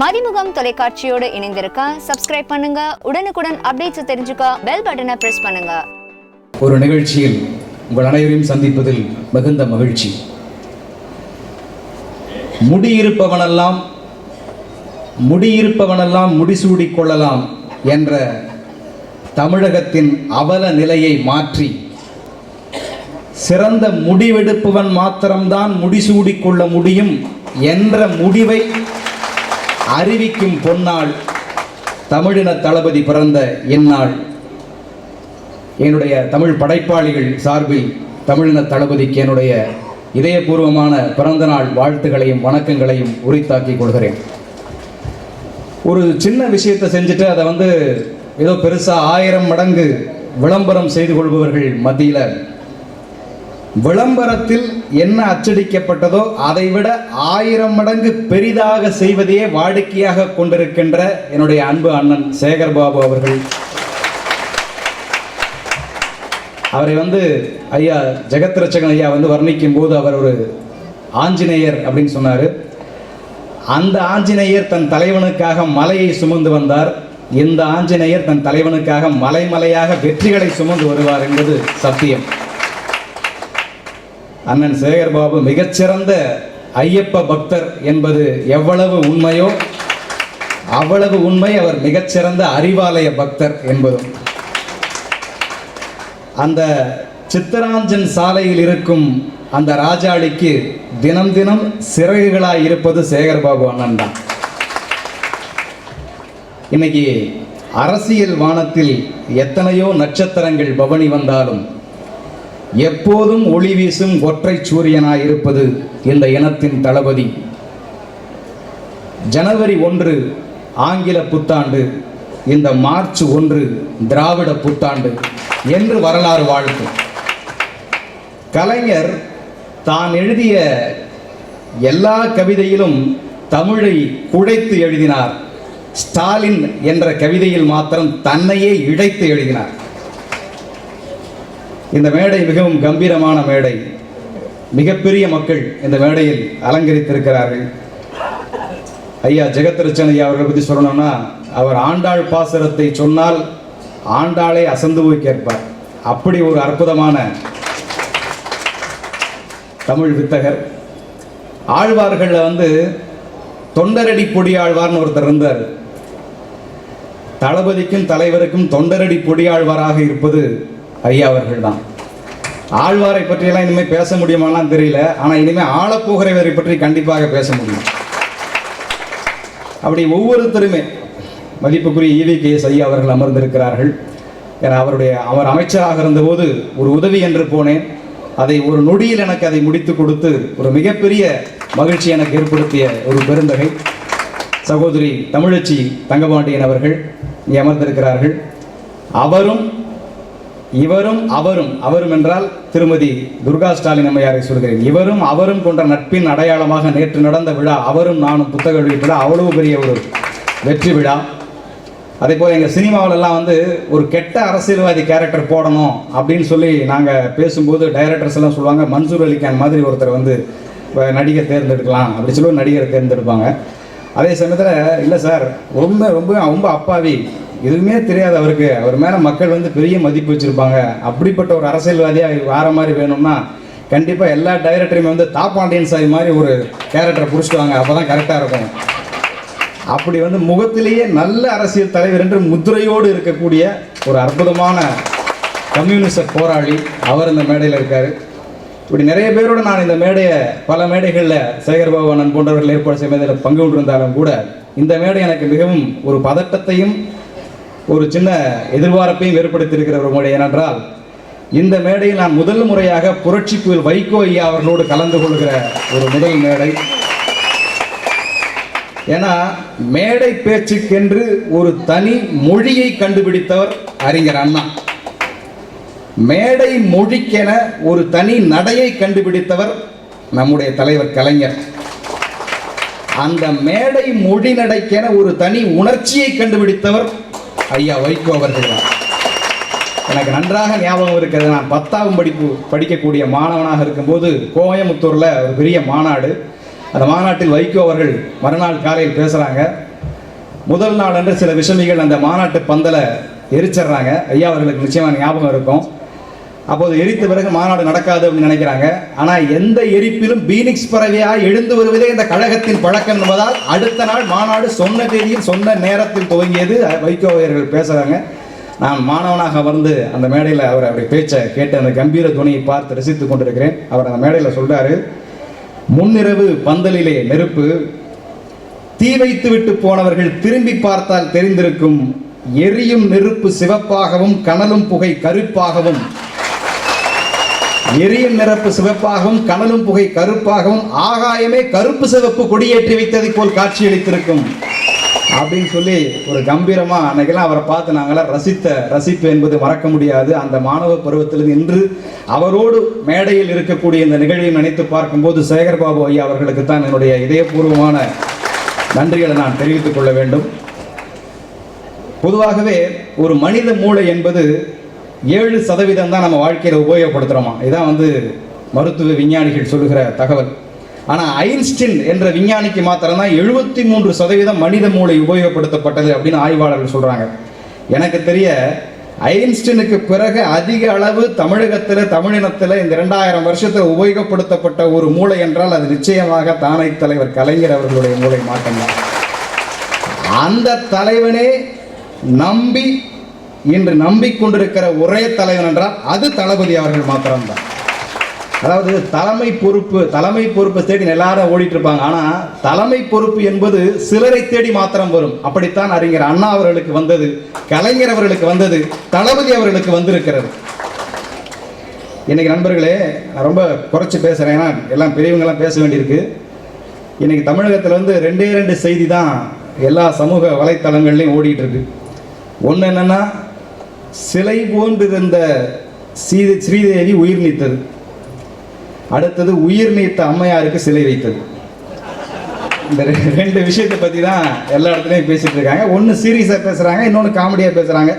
மதிமுகம் தொலைக்காட்சியோடு இணைந்திருக்க சப்ஸ்கிரைப் பண்ணுங்க. உடனுக்குடன் அப்டேட்ஸ் தெரிஞ்சுக்க பெல் பட்டனை பிரஸ் பண்ணுங்க. ஒரு நிகழ்ச்சியில் உங்கள் அனைவரையும் சந்திப்பதில் மிகுந்த மகிழ்ச்சி. முடியிருப்பவனெல்லாம் முடியிருப்பவனெல்லாம் முடிசூடி கொள்ளலாம் என்ற தமிழகத்தின் அவல நிலையை மாற்றி சிறந்த முடிவெடுப்பவன் மாத்திரம்தான் முடிசூடிக்கொள்ள முடியும் என்ற முடிவை அறிவிக்கும் பொன்னாள் தமிழின தளபதி பிறந்த இந்நாள். என்னுடைய தமிழ் படைப்பாளிகள் சார்பில் தமிழின தளபதிக்கு என்னுடைய இதயபூர்வமான பிறந்தநாள் வாழ்த்துக்களையும் வணக்கங்களையும் உரித்தாக்கிக் கொள்கிறேன். ஒரு சின்ன விஷயத்தை செஞ்சுட்டு அதை வந்து ஏதோ பெருசாக ஆயிரம் மடங்கு விளம்பரம் செய்து கொள்பவர்கள் மத்தியில் விளம்பரத்தில் என்ன அச்சடிக்கப்பட்டதோ அதைவிட ஆயிரம் மடங்கு பெரிதாக செய்வதையே வாடிக்கையாக கொண்டிருக்கின்ற என்னுடைய அன்பு அண்ணன் சேகர் பாபு அவர்கள். அவரை வந்து ஐயா ஜெகத் ரச்சகன் ஐயா வந்து வர்ணிக்கும் போது அவர் ஒரு ஆஞ்சநேயர் அப்படின்னு சொன்னார். அந்த ஆஞ்சநேயர் தன் தலைவனுக்காக மலையை சுமந்து வந்தார். இந்த ஆஞ்சநேயர் தன் தலைவனுக்காக மலைமலையாக வெற்றிகளை சுமந்து வருவார் என்பது சத்தியம். அண்ணன் சேகர் பாபு மிகச்சிறந்த ஐயப்ப பக்தர் என்பது எவ்வளவு உண்மையோ அவ்வளவு உண்மை அவர் மிகச்சிறந்த அறிவாலய பக்தர் என்பதும். அந்த சித்தராஞ்சன் சாலையில் இருக்கும் அந்த ராஜாளிக்கு தினம் தினம் சிறகுகளாக இருப்பது சேகர்பாபு அண்ணன் தான். இன்னைக்கு அரசியல் வானத்தில் எத்தனையோ நட்சத்திரங்கள் பவனி வந்தாலும் எப்போதும் ஒளி வீசும் ஒற்றை சூரியனாய் இருப்பது இந்த இனத்தின் தளபதி. ஜனவரி ஒன்று ஆங்கில புத்தாண்டு. இந்த மார்ச் ஒன்று திராவிட புத்தாண்டு என்று வரலாறு வாழ்த்து. கலைஞர் தான் எழுதிய எல்லா கவிதையிலும் தமிழை குழைத்து எழுதினார். ஸ்டாலின் என்ற கவிதையில் மாத்திரம் தன்னையே இழைத்து எழுதினார். இந்த மேடை மிகவும் கம்பீரமான மேடை. மிகப்பெரிய மக்கள் இந்த மேடையில் அலங்கரித்திருக்கிறார்கள். ஐயா ஜெகத்ரட்சன் ஐயா அவர்களை பற்றி சொல்லணும்னா அவர் ஆண்டாள் பாசுரத்தை சொன்னால் ஆண்டாளை அசந்து போய் கேட்பார். அப்படி ஒரு அற்புதமான தமிழ் வித்தகர். ஆழ்வார்களில் வந்து தொண்டரடி பொடியாழ்வார்னு ஒருத்தர் இருந்தார். தளபதிக்கும் தலைவருக்கும் தொண்டரடி பொடியாழ்வாராக இருப்பது ஐயா அவர்கள் தான் ஆழ்வாரை பற்றியெல்லாம் இனிமேல் பேச முடியுமாலாம் தெரியல. ஆனால் இனிமேல் ஆளப்போகிறவரை பற்றி கண்டிப்பாக பேச முடியும். அப்படி ஒவ்வொருத்தருமே மதிப்புக்குரிய ஈவி கே. எஸ். ஐயா அவர்கள் அமர்ந்திருக்கிறார்கள். ஏன்னா அவருடைய அவர் அமைச்சராக இருந்தபோது ஒரு உதவி என்று போனேன். அதை ஒரு நொடியில் எனக்கு அதை முடித்து கொடுத்து ஒரு மிகப்பெரிய மகிழ்ச்சி எனக்கு ஏற்படுத்திய ஒரு பெருந்தகை. சகோதரி தமிழச்சி தங்கபாண்டியன் அவர்கள் இங்கே அமர்ந்திருக்கிறார்கள். அவரும் இவரும் அவரும் அவரும் என்றால் திருமதி துர்கா ஸ்டாலின் அம்மையாரை சொல்கிறேன். இவரும் அவரும் கொண்ட நட்பின் அடையாளமாக நேற்று நடந்த விழா அவரும் நானும் புத்தக விழா அவ்வளவு பெரிய ஒரு வெற்றி விழா. அதே போல் எங்கள் சினிமாவிலெல்லாம் வந்து ஒரு கெட்ட அரசியல்வாதி கேரக்டர் போடணும் அப்படின்னு சொல்லி நாங்கள் பேசும்போது டைரக்டர்ஸ் எல்லாம் சொல்லுவாங்க மன்சூர் அலிகான் மாதிரி ஒருத்தர் வந்து இப்போ நடிகர் தேர்ந்தெடுக்கலாம். அப்படி சொல்லி நடிகர் நடிகரை தேர்ந்தெடுப்பாங்க. அதே சமயத்தில் இல்லை சார் ரொம்ப ரொம்ப ரொம்ப அப்பாவி. எதுவுமே தெரியாது அவருக்கு. அவர் மேலே மக்கள் வந்து பெரிய மதிப்பு வச்சுருப்பாங்க. அப்படிப்பட்ட ஒரு அரசியல்வாதியாக வேற மாதிரி வேணும்னா கண்டிப்பாக எல்லா டைரக்டருமே வந்து தாப்பாண்டியன் சாய் மாதிரி ஒரு கேரக்டரை பிடிச்சிட்டு வாங்க அப்போ தான் கரெக்டாக இருக்கும். அப்படி வந்து முகத்திலேயே நல்ல அரசியல் தலைவர் என்று முத்திரையோடு இருக்கக்கூடிய ஒரு அற்புதமான கம்யூனிச போராளி அவர் இந்த மேடையில் இருக்கார். இப்படி நிறைய பேரோட நான் இந்த மேடையை பல மேடைகளில் சேகர்பாபு அண்ணன் போன்றவர்கள் ஏற்பாடு செய்வதில் பங்கு கொண்டிருந்தாலும் கூட இந்த மேடை எனக்கு மிகவும் ஒரு பதட்டத்தையும் ஒரு சின்ன எதிர்பார்ப்பையும் ஏற்படுத்தியிருக்கிற ஒரு ஏனென்றால் இந்த மேடையில் நான் முதல் முறையாக புரட்சி புயல் வைகோ ஐயா அவர்களோடு கலந்து கொள்கிற ஒரு முதல் மேடை. ஏன்னா மேடை பேச்சுக்கென்று ஒரு தனி மொழியை கண்டுபிடித்தவர் அறிஞர் அண்ணா. மேடை மொழிக்கென ஒரு தனி நடையை கண்டுபிடித்தவர் நம்முடைய தலைவர் கலைஞர். அந்த மேடை மொழி நடைக்கென ஒரு தனி உணர்ச்சியை கண்டுபிடித்தவர் ஐயா வைகோ அவர்கள். தான் எனக்கு நன்றாக ஞாபகம் இருக்கிறது. நான் பத்தாம் படிப்பு படிக்கக்கூடிய மாணவனாக இருக்கும்போது கோயமுத்தூரில் ஒரு பெரிய மாநாடு. அந்த மாநாட்டில் வைகோ அவர்கள் மறுநாள் காலையில் பேசுகிறாங்க முதல் நாள் அன்று சில விஷமிகள் அந்த மாநாட்டு பந்தலை எரிச்சிடுறாங்க. ஐயா அவர்களுக்கு நிச்சயமாக ஞாபகம் இருக்கும். அப்போது எரித்த பிறகு மாநாடு நடக்காது அப்படின்னு நினைக்கிறாங்க. ஆனால் எந்த எரிப்பிலும் பீனிக்ஸ் பறவையாக எழுந்து வருவதே இந்த கழகத்தின் பழக்கம் என்பதால் அடுத்த நாள் மாநாடு சொன்ன தேதியில் சொன்ன நேரத்தில் துவங்கியது வைகோ அவர்கள் பேசுகிறாங்க நான் மாணவனாக வந்து அந்த மேடையில் அவர் அவருடைய பேச்சை கேட்டு அந்த கம்பீர துணியை பார்த்து ரசித்துக் கொண்டிருக்கிறேன். அவர் அந்த மேடையில் சொல்கிறாரு முன்னிரவு பந்தலிலே நெருப்பு தீ வைத்து விட்டு போனவர்கள் திரும்பி பார்த்தால் தெரிந்திருக்கும் எரியும் நெருப்பு சிவப்பாகவும் கனலும் புகை கருப்பாகவும் எரியும் நிரப்பு சிவப்பாகவும் கனலும் புகை கருப்பாகவும் ஆகாயமே கருப்பு சிவப்பு கொடியேற்றி வைத்ததை போல் காட்சியளித்திருக்கும். அப்படின்னு சொல்லி ஒரு கம்பீரமா அன்னைக்கெல்லாம் அவரை பார்த்து நாங்களாம் ரசித்த ரசிப்பு என்பது மறக்க முடியாது. அந்த மாணவ பருவத்திலிருந்து இன்று அவரோடு மேடையில் இருக்கக்கூடிய இந்த நிகழ்வை நினைத்து பார்க்கும்போது சேகர்பாபு ஐயா அவர்களுக்கு தான் என்னுடைய இதயபூர்வமான நன்றிகளை நான் தெரிவித்துக் கொள்ள வேண்டும். பொதுவாகவே ஒரு மனித மூளை என்பது ஏழு சதவீதம் தான் நம்ம வாழ்க்கையில் உபயோகப்படுத்துகிறோமா இதான் வந்து மருத்துவ விஞ்ஞானிகள் சொல்லுகிற தகவல். ஆனால் ஐன்ஸ்டின் என்ற விஞ்ஞானிக்கு மாத்திரம் தான் எழுபத்தி மூன்று சதவீதம் மனித மூளை உபயோகப்படுத்தப்பட்டது அப்படின்னு ஆய்வாளர்கள் சொல்கிறாங்க எனக்கு தெரிய ஐன்ஸ்டினுக்கு பிறகு அதிக அளவு தமிழகத்தில் தமிழினத்தில் இந்த ரெண்டாயிரம் வருஷத்தில் உபயோகப்படுத்தப்பட்ட ஒரு மூளை என்றால் அது நிச்சயமாக தானை தலைவர் கலைஞர் அவர்களுடைய மூளை மாற்றம்தான் அந்த தலைவனே நம்பி இன்று நம்பிக்கொண்டிருக்கிற ஒரே தலைவன் என்றால் அது தளபதி அவர்கள் மாத்திரம்தான். அதாவது தலைமை பொறுப்பு தலைமை பொறுப்பை தேடி எல்லாரும் ஓடிட்டு இருப்பாங்க ஆனா தலைமை பொறுப்பு என்பது சிலரை தேடி மாத்திரம் வரும். அப்படித்தான் அறிஞர் அண்ணா அவர்களுக்கு வந்தது கலைஞர் அவர்களுக்கு வந்தது தளபதி அவர்களுக்கு வந்திருக்கிறது. இன்னைக்கு நண்பர்களே நான் ரொம்ப குறைச்சி பேசுகிறேன் ஏன்னா எல்லாம் பெரியவங்கெல்லாம் பேச வேண்டியிருக்கு. இன்னைக்கு தமிழகத்தில் வந்து ரெண்டே ரெண்டு செய்தி தான் எல்லா சமூக வலைத்தளங்கள்லையும் ஓடிட்டு இருக்கு ஒன்று என்னென்னா சிலை போன்றிருந்த ஸ்ரீ ஸ்ரீதேவி உயிர் நீத்தது. அடுத்தது உயிர் நீத்த அம்மையாருக்கு சிலை வைத்தது. இந்த ரெண்டு விஷயத்தை பற்றி தான் எல்லா இடத்துலையும் பேசிகிட்டு இருக்காங்க. ஒன்று சீரியஸாக பேசுகிறாங்க இன்னொன்று காமெடியாக பேசுகிறாங்க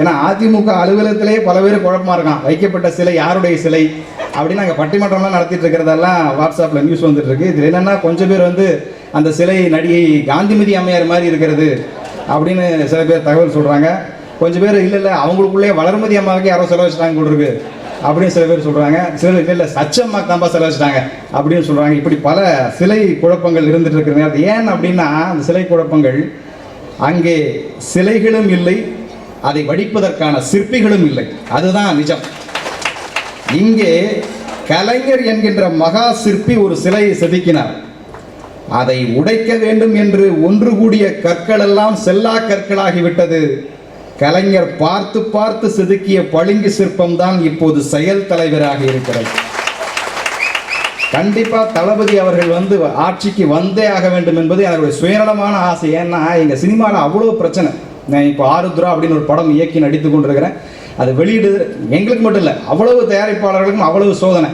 ஏன்னா அதிமுக அலுவலகத்திலேயே பல பேர் குழப்பமாக இருக்கான் வைக்கப்பட்ட சிலை யாருடைய சிலை? அப்படின்னு நாங்கள் பட்டிமன்றம்லாம் நடத்திட்டு இருக்கிறதெல்லாம் வாட்ஸ்அப்பில் நியூஸ் வந்துட்டு இருக்கு. இது என்னென்னா கொஞ்சம் பேர் வந்து அந்த சிலை நடிகை காந்திமதி அம்மையார் மாதிரி இருக்கிறது அப்படின்னு சில பேர் தகவல் சொல்கிறாங்க கொஞ்சம் பேர் இல்லை இல்லை அவங்களுக்குள்ளே வளர்மதி அம்மாவுக்கு யாரோ செலவு வச்சுட்டாங்க இருக்கு. அப்படின்னு சில பேர் சொல்கிறாங்க சிலர் இல்லை இல்லை சச்சம்மா தாம்பா செலவச்சிட்டாங்க அப்படின்னு சொல்கிறாங்க இப்படி பல சிலை குழப்பங்கள் இருந்துட்டு இருக்கிற அது ஏன் அப்படின்னா அந்த சிலை குழப்பங்கள் அங்கே சிலைகளும் இல்லை அதை வடிப்பதற்கான சிற்பிகளும் இல்லை. அதுதான் நிஜம். இங்கே கலைஞர் என்கின்ற மகா சிற்பி ஒரு சிலையை செதுக்கினார். அதை உடைக்க வேண்டும் என்று ஒன்று கூடிய கற்கள் எல்லாம் செல்லா கற்களாகிவிட்டது கலைஞர் பார்த்து பார்த்து செதுக்கிய பளிங்கு சிற்பம் தான் இப்போது செயல் தலைவராக இருக்கிறது. கண்டிப்பா தளபதி அவர்கள் வந்து ஆட்சிக்கு வந்தே ஆக வேண்டும் என்பது என்னுடைய சுயநலமான ஆசை. ஏன்னா எங்க சினிமாவில் அவ்வளோ பிரச்சனை. நான் இப்போ ஆருத்ரா அப்படின்னு ஒரு படம் இயக்கி நடித்து கொண்டிருக்கிறேன். அது வெளியிடு எங்களுக்கு மட்டும் இல்லை அவ்வளவு தயாரிப்பாளர்களுக்கும் அவ்வளவு சோதனை.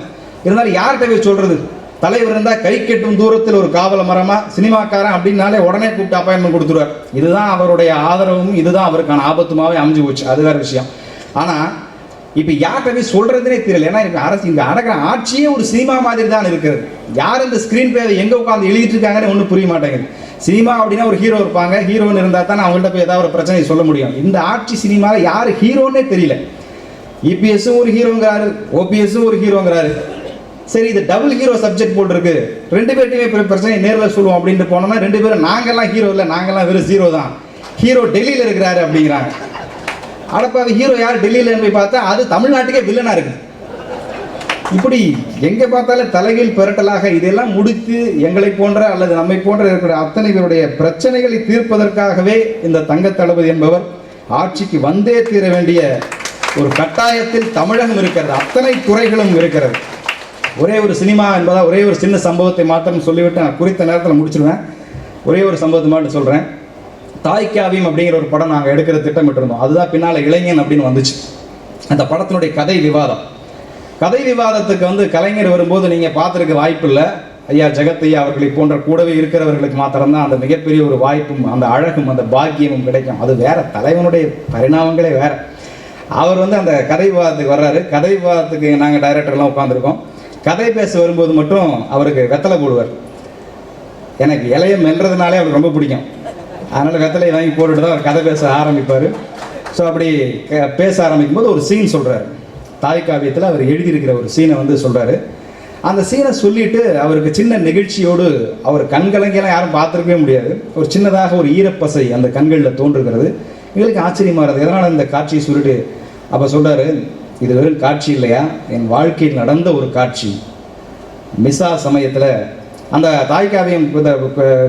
இருந்தாலும் யார்கிட்ட போய் சொல்றது? தலைவர் இருந்தால் கை கெட்டும் தூரத்தில் ஒரு காவல மரமா சினிமாக்காரன் அப்படின்னாலே உடனே கூப்பிட்டு அப்பாயின்மெண்ட் கொடுத்துருவார். இதுதான் அவருடைய ஆதரவும் இதுதான் அவருக்கான ஆபத்துமாவே அமைஞ்சு போச்சு. அது வேற விஷயம். ஆனால் இப்போ யார்கிட்ட போய் சொல்கிறதுனே தெரியல. ஏன்னா இப்போ அரசு இந்த அடக்கிற ஆட்சியே ஒரு சினிமா மாதிரி தான் இருக்கிறது. யார் இந்த ஸ்க்ரீன் பேரை எங்கே உட்காந்து எழுதிட்டு இருக்காங்கன்னு ஒன்றும் புரிய மாட்டேங்குது. சினிமா அப்படின்னா ஒரு ஹீரோ இருப்பாங்க. ஹீரோன்னு இருந்தால் தான் அவங்கள்ட்ட போய் ஏதாவது ஒரு பிரச்சனையை சொல்ல முடியும். இந்த ஆட்சி சினிமாவில் யார் ஹீரோன்னே தெரியல. இபிஎஸும் ஒரு ஹீரோங்கிறாரு ஓபிஎஸும் ஒரு ஹீரோங்கிறாரு சரி இது டபுள் ஹீரோ சப்ஜெக்ட் போட்டிருக்கு ரெண்டு பேர்ட்டையுமே பிர- பிரச்சனை நேரில் சொல்லுவோம் அப்படின்ட்டு போனோம்னா ரெண்டு பேரும் நாங்கள்லாம் ஹீரோ இல்லை நாங்கள்லாம் வெறும் ஜீரோ தான். ஹீரோ டெல்லியில் இருக்கிறாரு அப்படிங்கிறாங்க. அடப்பாவி ஹீரோ யார்? டெல்லியில் போய் பார்த்தா அது தமிழ்நாட்டுக்கே வில்லனாக இருக்கு. இப்படி எங்கே பார்த்தாலும் தலைகீழ் பெரட்டலாக இதெல்லாம் முடித்து எங்களை போன்ற அல்லது நம்மை போன்ற இருக்கிற அத்தனை பேருடைய பிரச்சனைகளை தீர்ப்பதற்காகவே இந்த தங்க தளபதி என்பவர் ஆட்சிக்கு வந்தே தீர வேண்டிய ஒரு கட்டாயத்தில் தமிழகம் இருக்கிறது அத்தனை துறைகளும் இருக்கிறது. ஒரே ஒரு சினிமா என்பதால் ஒரே ஒரு சின்ன சம்பவத்தை மாத்திரம் சொல்லிவிட்டு நான் குறித்த நேரத்தில் முடிச்சிடுவேன் ஒரே ஒரு சம்பவத்தை மட்டும் சொல்கிறேன் தாய்க்காவியம் அப்படிங்கிற ஒரு படம் நாங்கள் எடுக்கிற திட்டமிட்டிருந்தோம். அதுதான் பின்னால் இளைஞன் அப்படின்னு வந்துச்சு. அந்த படத்தினுடைய கதை விவாதம். கதை விவாதத்துக்கு வந்து கலைஞர் வரும்போது நீங்கள் பார்த்துருக்க வாய்ப்பு இல்லை. ஐயா ஜெகத்தையா அவர்களை போன்ற கூடவே இருக்கிறவர்களுக்கு மாத்திரம்தான் அந்த மிகப்பெரிய ஒரு வாய்ப்பும் அந்த அழகும் அந்த பாக்கியமும் கிடைக்கும். அது வேற தலைவனுடைய பரிணாமங்களே வேற. அவர் வந்து அந்த கதை விவாதத்துக்கு வர்றாரு. கதை விவாதத்துக்கு நாங்கள் டைரக்டர்லாம் உட்காந்துருக்கோம் கதை பேச வரும்போது மட்டும் அவருக்கு வெத்தலை போடுவார். எனக்கு இலையை மெல்றதுனாலே அவருக்கு ரொம்ப பிடிக்கும். அதனால் வெத்தலையை வாங்கி போட்டுட்டு தான் அவர் கதை பேச ஆரம்பிப்பார். ஸோ அப்படி பேச ஆரம்பிக்கும் போது ஒரு சீன் சொல்கிறார் தாய் காவியத்தில் அவர் எழுதியிருக்கிற ஒரு சீனை வந்து சொல்கிறாரு அந்த சீனை சொல்லிட்டு அவருக்கு சின்ன நெகிழ்ச்சியோடு அவர் கண்கலங்கெல்லாம் யாரும் பார்த்துருக்கவே முடியாது. ஒரு சின்னதாக ஒரு ஈரப்பசை அந்த கண்களில் தோன்றுகிறது. எங்களுக்கு ஆச்சரியமாக இருக்குது எதனால் இந்த காட்சியை சொல்லிட்டு அப்போ சொல்கிறாரு இது வெறும் காட்சி இல்லையா? என் வாழ்க்கையில் நடந்த ஒரு காட்சி. மிசா சமயத்தில் அந்த தாய்க்காவியம் இந்த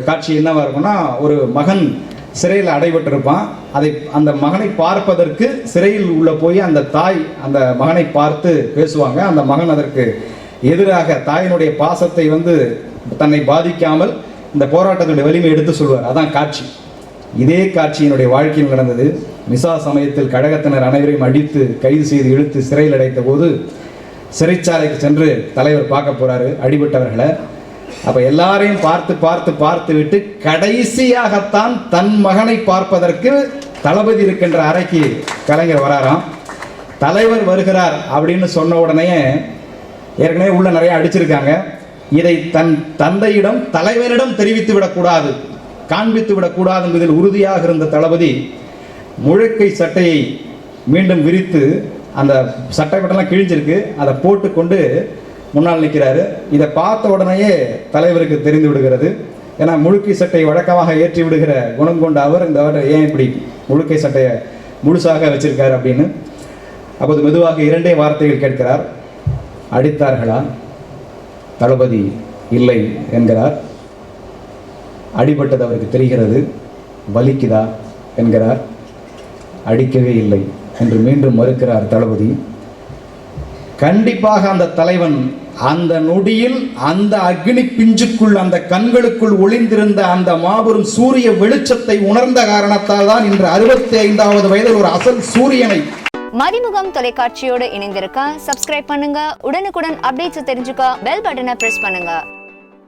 காட்சி என்னவாக இருக்கும்னா ஒரு மகன் சிறையில் அடைபட்டிருப்பான். அதை அந்த மகனை பார்ப்பதற்கு சிறையில் உள்ள போய் அந்த தாய் அந்த மகனை பார்த்து பேசுவாங்க. அந்த மகன் அதற்கு எதிராக தாயினுடைய பாசத்தை வந்து தன்னை பாதிக்காமல் இந்த போராட்டத்தினுடைய வலிமை எடுத்து சொல்வார். அதான் காட்சி. இதே காட்சி என்னுடைய வாழ்க்கையில் நடந்தது. மிசா சமயத்தில் கழகத்தினர் அனைவரையும் அடித்து கைது செய்து இழுத்து சிறையில் அடைத்த போது சிறைச்சாலைக்கு சென்று தலைவர் பார்க்க போறாரு அடிபட்டவர்களை. அப்போ எல்லாரையும் பார்த்து பார்த்து பார்த்து விட்டு கடைசியாகத்தான் தன் மகனை பார்ப்பதற்கு தளபதி இருக்கின்ற அறைக்கு கலைஞர் வராராம். தலைவர் வருகிறார் அப்படின்னு சொன்ன உடனே ஏற்கனவே உள்ள நிறைய அடிச்சிருக்காங்க. இதை தன் தந்தையிடம் தலைவரிடம் தெரிவித்து விடக்கூடாது. காண்பித்து விடக்கூடாது என்பதில் உறுதியாக இருந்த தளபதி முழுக்கை சட்டையை மீண்டும் விரித்து அந்த சட்டை பட்டெல்லாம் கிழிஞ்சிருக்கு. அதை போட்டுக்கொண்டு முன்னால் நிற்கிறாரு. இதை பார்த்த உடனேயே தலைவருக்கு தெரிந்து விடுகிறது. ஏன்னா முழுக்கை சட்டை வழக்கமாக ஏற்றி விடுகிற குணம் கொண்ட அவர் இந்த ஏன் இப்படி முழுக்கை சட்டையை முழுசாக வச்சிருக்காரு அப்படின்னு. அப்போது மெதுவாக இரண்டே வார்த்தைகள் கேட்கிறார். அடித்தார்களா? தளபதி இல்லை என்கிறார். அடிபட்டது அவருக்கு தெரிகிறது. வலிக்குதா? என்கிறார். அடிக்கவே இல்லை என்று மீண்டும் மறுக்கிறார் தளபதி. கண்டிப்பாக அந்த தலைவன் அந்த நொடியில் அந்த அக்னி பிஞ்சுக்குள் அந்த கண்களுக்குள் ஒளிந்திருந்த அந்த மாபெரும் சூரிய வெளிச்சத்தை உணர்ந்த காரணத்தால் தான் இன்று அறுபத்தி ஐந்தாவது வயதில் ஒரு அசல் சூரியனை மதிமுகம் தொலைக்காட்சியோடு இணைந்திருக்க சப்ஸ்கிரைப் பண்ணுங்க. உடனுக்குடன் அப்டேட்ஸ் தெரிஞ்சுக்க பெல் பட்டனை பிரஸ் பண்ணுங்க.